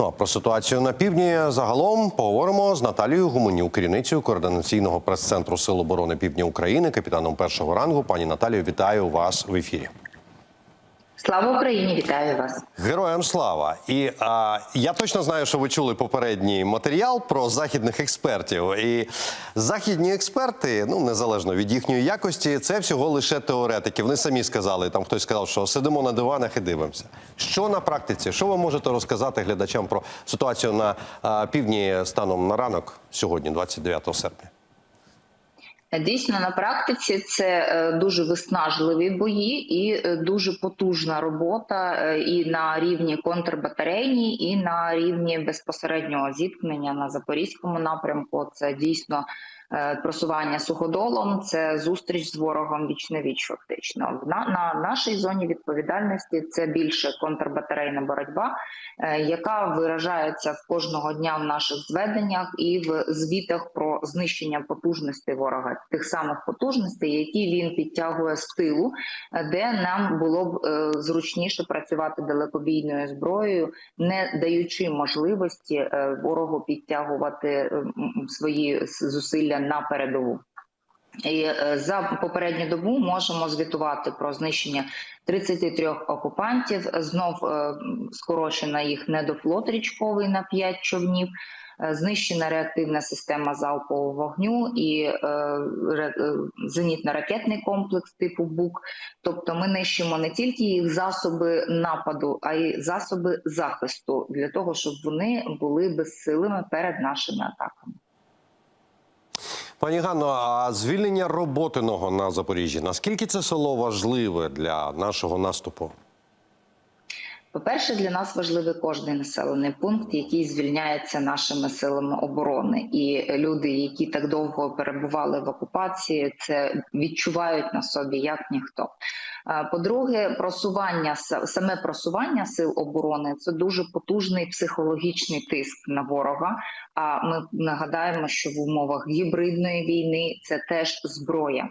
Ну а про ситуацію на півдні загалом поговоримо з Наталією Гуменюк, керівницею координаційного прес-центру Сил оборони Півдня України, капітаном першого рангу. Пані Наталію, вітаю вас в ефірі. Слава Україні, вітаю вас. Героям слава! І а, я точно знаю, що ви чули попередній матеріал про західних експертів. І західні експерти, ну незалежно від їхньої якості, це всього лише теоретики. Вони самі сказали. Там хтось сказав, що сидимо на диванах і дивимося. Що на практиці? Що ви можете розказати глядачам про ситуацію на а, півдні станом на ранок сьогодні, 29 серпня? Дійсно, на практиці це е, дуже виснажливі бої і е, дуже потужна робота е, і на рівні контрбатарейній, і на рівні безпосереднього зіткнення на запорізькому напрямку. Це дійсно просування суходолом, це зустріч з ворогом віч на віч. Фактично на, на нашій зоні відповідальності це більше контрбатарейна боротьба, яка виражається кожного дня в наших зведеннях і в звітах про знищення потужностей ворога тих самих потужностей, які він підтягує з тилу, де нам було б е, зручніше працювати далекобійною зброєю, не даючи можливості е, ворогу підтягувати е, свої зусилля на передову. І за попередню добу можемо звітувати про знищення 33 окупантів. Знов скорочена їх недофлот річковий на 5 човнів. Знищена реактивна система залпового вогню і е, зенітно-ракетний комплекс типу БУК. Тобто, ми нищимо не тільки їх засоби нападу, а й засоби захисту для того, щоб вони були безсилими перед нашими атаками. Пані Ганно, а звільнення роботиного на Запоріжжі наскільки це село важливе для нашого наступу? По-перше, для нас важливий кожний населений пункт, який звільняється нашими силами оборони, і люди, які так довго перебували в окупації, це відчувають на собі як ніхто. По-друге, просування саме просування сил оборони це дуже потужний психологічний тиск на ворога. А ми нагадаємо, що в умовах гібридної війни це теж зброя.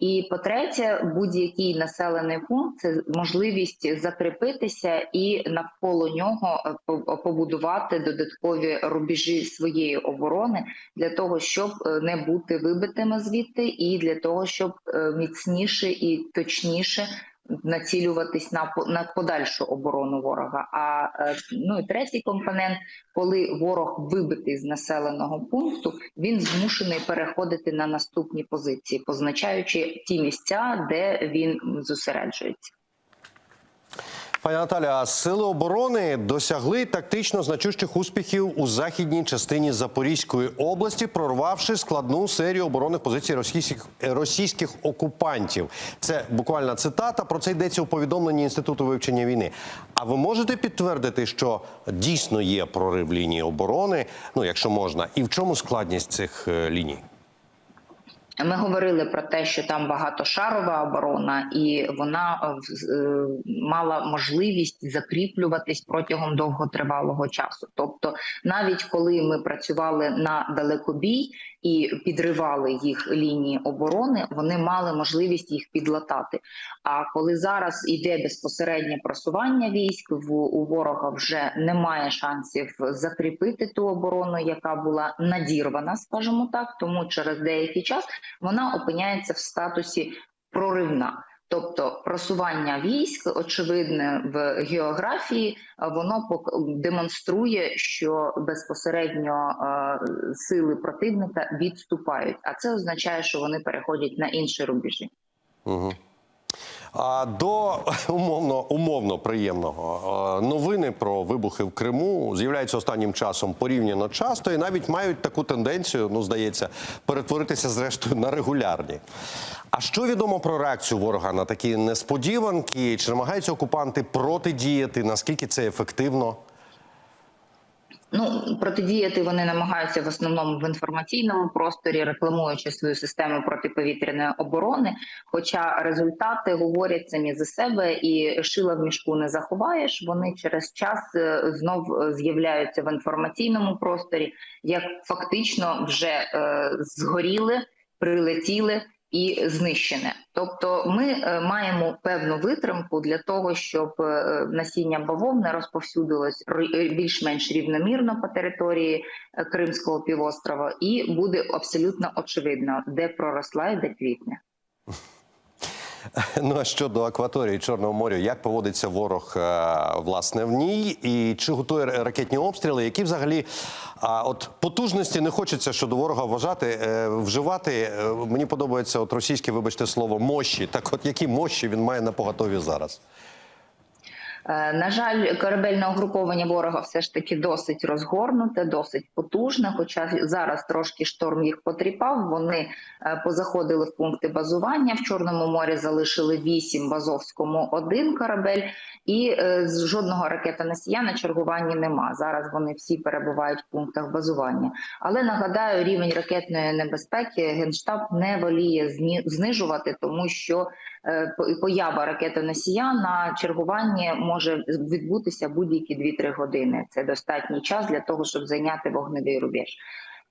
І по-третє, будь-який населений пункт це можливість закріпитися і навколо нього е, побудувати додаткові рубежі своєї оборони для того, щоб е, не бути вибитими звідти, і для того, щоб е, міцніше і точніше націлюватись на на подальшу оборону ворога. А е, ну і третій компонент, коли ворог вибитий з населеного пункту, він змушений переходити на наступні позиції, позначаючи ті місця, де він зосереджується. Пані Наталя, сили оборони досягли тактично значущих успіхів у західній частині Запорізької області, прорвавши складну серію оборонних позицій російських російських окупантів. Це буквальна цитата. Про це йдеться у повідомленні інституту вивчення війни. А ви можете підтвердити, що дійсно є прорив лінії оборони? Ну, якщо можна, і в чому складність цих е, ліній? Ми говорили про те, що там багатошарова оборона, і вона е, е, мала можливість закріплюватись протягом довготривалого часу. Тобто, навіть коли ми працювали на далекобій і підривали їх лінії оборони, вони мали можливість їх підлатати. А коли зараз іде безпосереднє просування військ, в у ворога вже немає шансів закріпити ту оборону, яка була надірвана, скажімо так, тому через деякий час вона опиняється в статусі проривна. Тобто просування військ, очевидне в географії, воно демонструє, що безпосередньо сили противника відступають, а це означає, що вони переходять на інші рубежі. Угу. До умовно умовно приємного новини про вибухи в Криму з'являються останнім часом порівняно часто і навіть мають таку тенденцію, ну здається, перетворитися зрештою на регулярні. А що відомо про реакцію ворога на такі несподіванки? Чи намагаються окупанти протидіяти? Наскільки це ефективно? Ну протидіяти вони намагаються в основному в інформаційному просторі, рекламуючи свою систему протиповітряної оборони. Хоча результати говорять самі за себе, і шила в мішку не заховаєш. Вони через час е, знов е, з'являються в інформаційному просторі, як фактично вже е, згоріли, прилетіли і знищене. Тобто, ми е, маємо певну витримку для того, щоб е, насіння бавовни розповсюдилось е, більш-менш рівномірно по території Кримського півострова, і буде абсолютно очевидно, де проросла і де квітне. Ну а щодо акваторії Чорного моря, як поводиться ворог е, власне в ній, і чи готує ракетні обстріли? Які взагалі а, от потужності не хочеться щодо ворога вважати, е, вживати? Е, Мені подобається от російське, вибачте слово, мощі. Так, от які мощі він має на поготові зараз? Е, На жаль, корабельне угруповання ворога все ж таки досить розгорнуте, досить потужне. Хоча зараз трошки шторм їх потріпав. Вони е, позаходили в пункти базування в Чорному морі. Залишили вісім в Азовському один корабель, і е, з жодного ракетоносія на чергуванні нема. Зараз вони всі перебувають в пунктах базування. Але нагадаю, рівень ракетної небезпеки генштаб не воліє знижувати, тому що поява ракетоносія на чергуванні може відбутися будь-які 2-3 години. Це достатній час для того, щоб зайняти вогневий рубеж.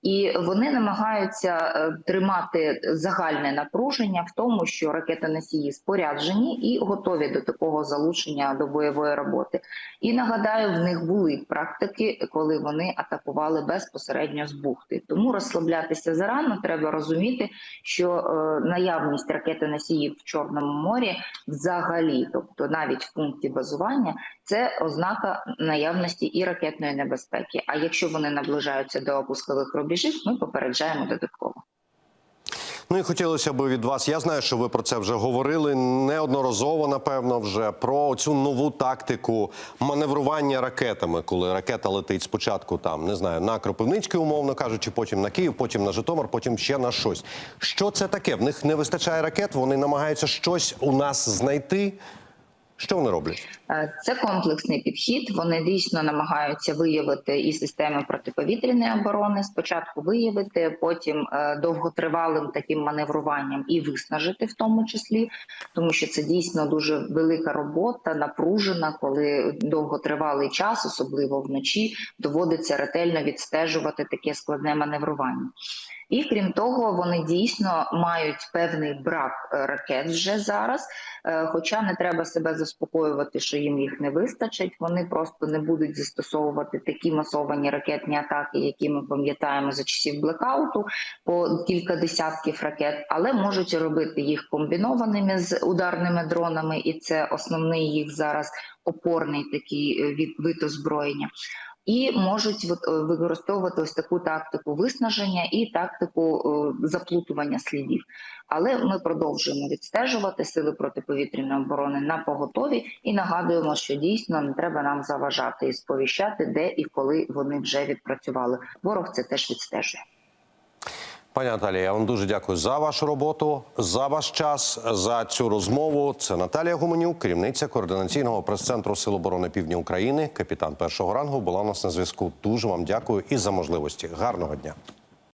І вони намагаються е, тримати загальне напруження в тому, що ракетоносії споряджені і готові до такого залучення до бойової роботи. І нагадаю, в них були практики, коли вони атакували безпосередньо з бухти. Тому розслаблятися зарано треба розуміти, що е, наявність ракетоносіїв в Чорному морі взагалі, тобто навіть в пункті базування, це ознака наявності і ракетної небезпеки. А якщо вони наближаються до опускових рубежів, ми попереджаємо додатково. Ну і хотілося б від вас. Я знаю, що ви про це вже говорили неодноразово, напевно, вже про цю нову тактику маневрування ракетами, коли ракета летить спочатку там, не знаю, на Кропивницький, умовно кажучи, потім на Київ, потім на Житомир, потім ще на щось. Що це таке? В них не вистачає ракет, вони намагаються щось у нас знайти. Що вони роблять? Е, Це комплексний підхід. Вони дійсно намагаються виявити і системи протиповітряної оборони. Спочатку виявити, потім е, довготривалим таким маневруванням і виснажити, в тому числі, тому що це дійсно дуже велика робота, напружена, коли довготривалий час, особливо вночі, доводиться ретельно відстежувати таке складне маневрування. І крім того, вони дійсно мають певний брак е, ракет вже зараз. Е, Хоча не треба себе заспокоювати, що їм їх не вистачить. Вони просто не будуть застосовувати такі масовані ракетні атаки, які ми пам'ятаємо за часів блекауту, по кілька десятків ракет, але можуть робити їх комбінованими з ударними дронами, і це основний їх зараз опорний такий е, від вид озброєння. І можуть е, використовувати ось таку тактику виснаження і тактику е, заплутування слідів. Але ми продовжуємо відстежувати сили протиповітряної оборони на поготові і нагадуємо, що дійсно не треба нам заважати і сповіщати, де і коли вони вже відпрацювали. Ворог це теж відстежує. Пані Наталія, я вам дуже дякую за вашу роботу, за ваш час, за цю розмову. Це Наталія Гуменюк, керівниця координаційного прес-центру Сил оборони Півдня України, капітан першого рангу. Була у нас на зв'язку. Дуже вам дякую і за можливості. Гарного дня.